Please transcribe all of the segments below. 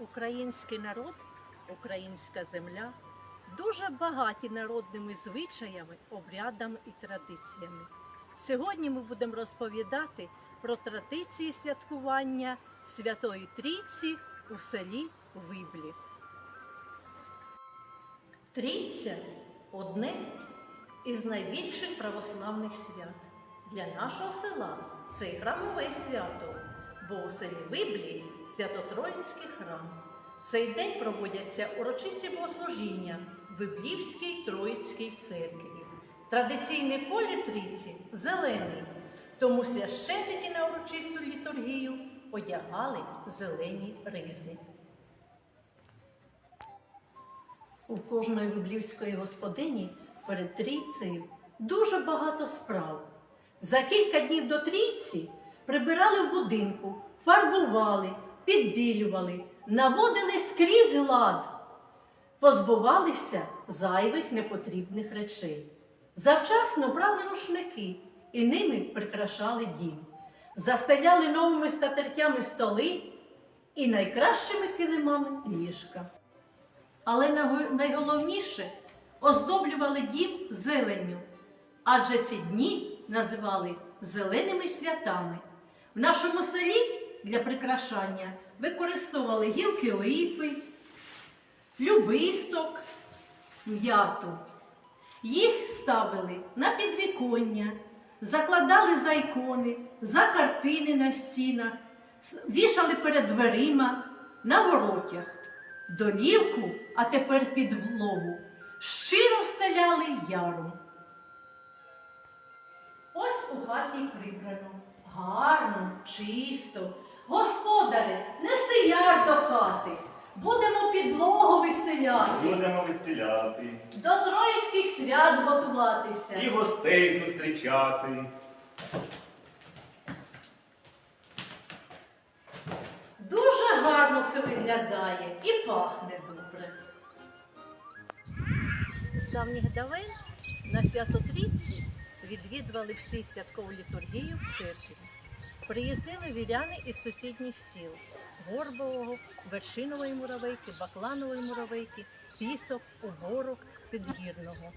Український народ, українська земля дуже багаті народними звичаями, обрядами і традиціями. Сьогодні ми будемо розповідати про традиції святкування Святої Трійці у селі Виблі. Трійця одне із найбільших православних свят. Для нашого села це і храмове свято, бо у селі Виблі Свято-Троїцький храм. Цей день проводяться урочисті богослужіння в Виблівській Троїцькій церкві. Традиційний колір трійці зелений, тому священники на урочисту літургію одягали зелені ризи. У кожної виблівської господині перед трійцею дуже багато справ. За кілька днів до трійці прибирали в будинку, фарбували, підбілювали, наводили скрізь лад, позбувалися зайвих непотрібних речей. Завчасно брали рушники і ними прикрашали дім, застеляли новими статертями столи і найкращими килимами ліжка. Але найголовніше оздоблювали дім зеленню, адже ці дні називали зеленими святами. В нашому селі для прикрашання використовували гілки липи, любисток, м'яту. Їх ставили на підвіконня, закладали за ікони, за картини на стінах, вішали перед дверима, на воротях. Долівку, а тепер підлогу, щиро встеляли яром. Ось у хаті прибрано, гарно, чисто. Господаре, неси яр до хати. Будемо підлогу вистеляти, Будемо вистеляти, до троїцьких свят готуватися. і гостей зустрічати. Дуже гарно це виглядає і пахне добре. З давніх давен на свято Трійці відвідували всі святкову літургію в церкві. Приїздили віряни із сусідніх сіл Горбового, Вершинової муравейки, Бакланової муравейки, Пісок, Угорок, Підгірного.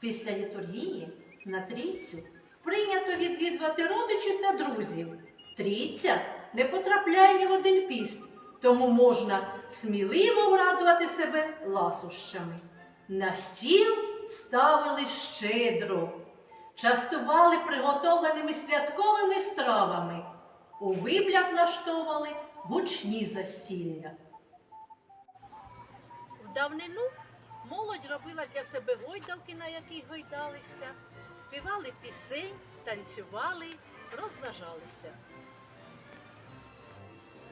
Після літургії на трійцю прийнято відвідувати родичів та друзів. Трійця не потрапляє ні в один піст, тому можна сміливо врадувати себе ласощами. На стіл ставили щедро, частували приготовленими святковими стравами, у виблях влаштовували гучні застілля. В давнину молодь робила для себе гойдалки, на яких гойдалися, співали пісень, танцювали, розважалися.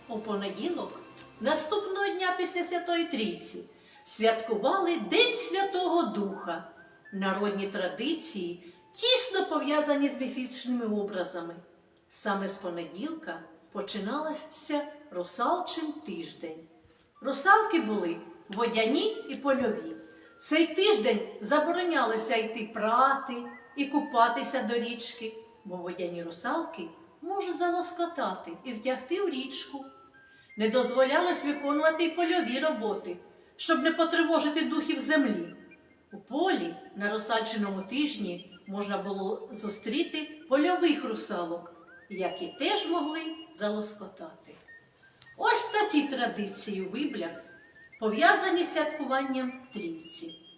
У понеділок, наступного дня після Святої Трійці, святкували День Святого Духа. Народні традиції тісно пов'язані з міфічними образами. Саме з понеділка починалася русалчин тиждень. Русалки були водяні і польові. Цей тиждень заборонялося йти прати і купатися до річки, бо водяні русалки можуть залоскотати і втягти в річку. Не дозволялось виконувати й польові роботи, щоб не потривожити духів землі. У полі на русальчиному тижні можна було зустріти польових русалок, які теж могли залоскотати. Ось такі традиції у виблях пов'язані з святкуванням трійці.